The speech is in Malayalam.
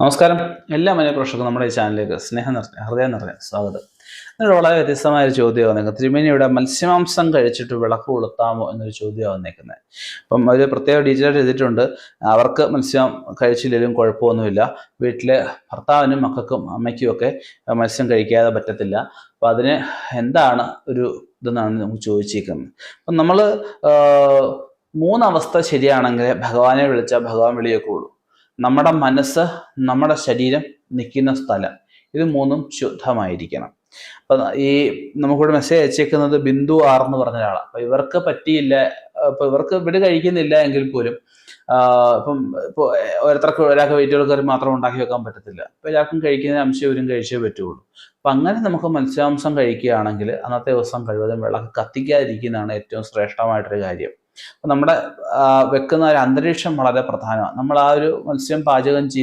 നമസ്കാരം. എല്ലാ മനഃപ്രേക്ഷകർക്കും നമ്മുടെ ഈ ചാനലിലേക്ക് സ്നേഹം നിറഞ്ഞ ഹൃദയം നിറഞ്ഞ സ്വാഗതം. എന്നൊരു വളരെ വ്യത്യസ്തമായ ഒരു ചോദ്യം വന്നേക്കുന്നത് തിരുമേനിയുടെ മത്സ്യമാംസം കഴിച്ചിട്ട് വിളക്ക് കൊളുത്താമോ എന്നൊരു ചോദ്യം വന്നേക്കുന്നത് അപ്പം ഒരു പ്രത്യേക ഡീറ്റെയിൽ എഴുതിയിട്ടുണ്ട്. അവർക്ക് മത്സ്യം കഴിച്ചില്ലെങ്കിലും കുഴപ്പമൊന്നുമില്ല. വീട്ടിലെ ഭർത്താവിനും മക്കൾക്കും അമ്മയ്ക്കും ഒക്കെ മത്സ്യം കഴിക്കാതെ പറ്റത്തില്ല. അപ്പം അതിന് എന്താണ് ഒരു ഇതെന്നാണ് നമുക്ക് ചോദിച്ചിരിക്കുന്നത് അപ്പം നമ്മൾ മൂന്നവസ്ഥ ശരിയാണെങ്കിൽ ഭഗവാനെ വിളിച്ചാൽ ഭഗവാൻ വിളിയേക്കുള്ളൂ. നമ്മുടെ മനസ്സ് നമ്മുടെ ശരീരം നിൽക്കുന്ന സ്ഥലം. ഇത് മൂന്നും ശുദ്ധമായിരിക്കണം. അപ്പൊ ഈ നമുക്കിവിടെ മെസ്സേജ് അയച്ചേക്കുന്നത് ബിന്ദു ആർ എന്ന് പറഞ്ഞ ഒരാളാണ് അപ്പൊ ഇവർക്ക് പറ്റിയില്ല അപ്പൊ ഇവർക്ക് ഇവിടെ കഴിക്കുന്നില്ല എങ്കിൽ പോലും ഇപ്പം ഇപ്പോൾ ഓരോരുത്തർക്ക് ഒരാൾക്ക് വെയിറ്റുകൾ കയറി മാത്രം ഉണ്ടാക്കി വെക്കാൻ പറ്റത്തില്ല. അപ്പൊ എല്ലാവർക്കും കഴിക്കുന്ന അംശം ഇവരും കഴിച്ചേ പറ്റുള്ളൂ. അപ്പൊ അങ്ങനെ നമുക്ക് മത്സ്യാംശം കഴിക്കുകയാണെങ്കിൽ അന്നത്തെ ദിവസം കഴിവതും വിളക്ക് കത്തിക്കാതിരിക്കുന്നതാണ് ഏറ്റവും ശ്രേഷ്ഠമായിട്ടൊരു കാര്യം. നമ്മുടെ വെക്കുന്ന ഒരു അന്തരീക്ഷം വളരെ പ്രധാനമാണ്. നമ്മൾ ആ ഒരു മത്സ്യം പാചകം ചെയ്ത്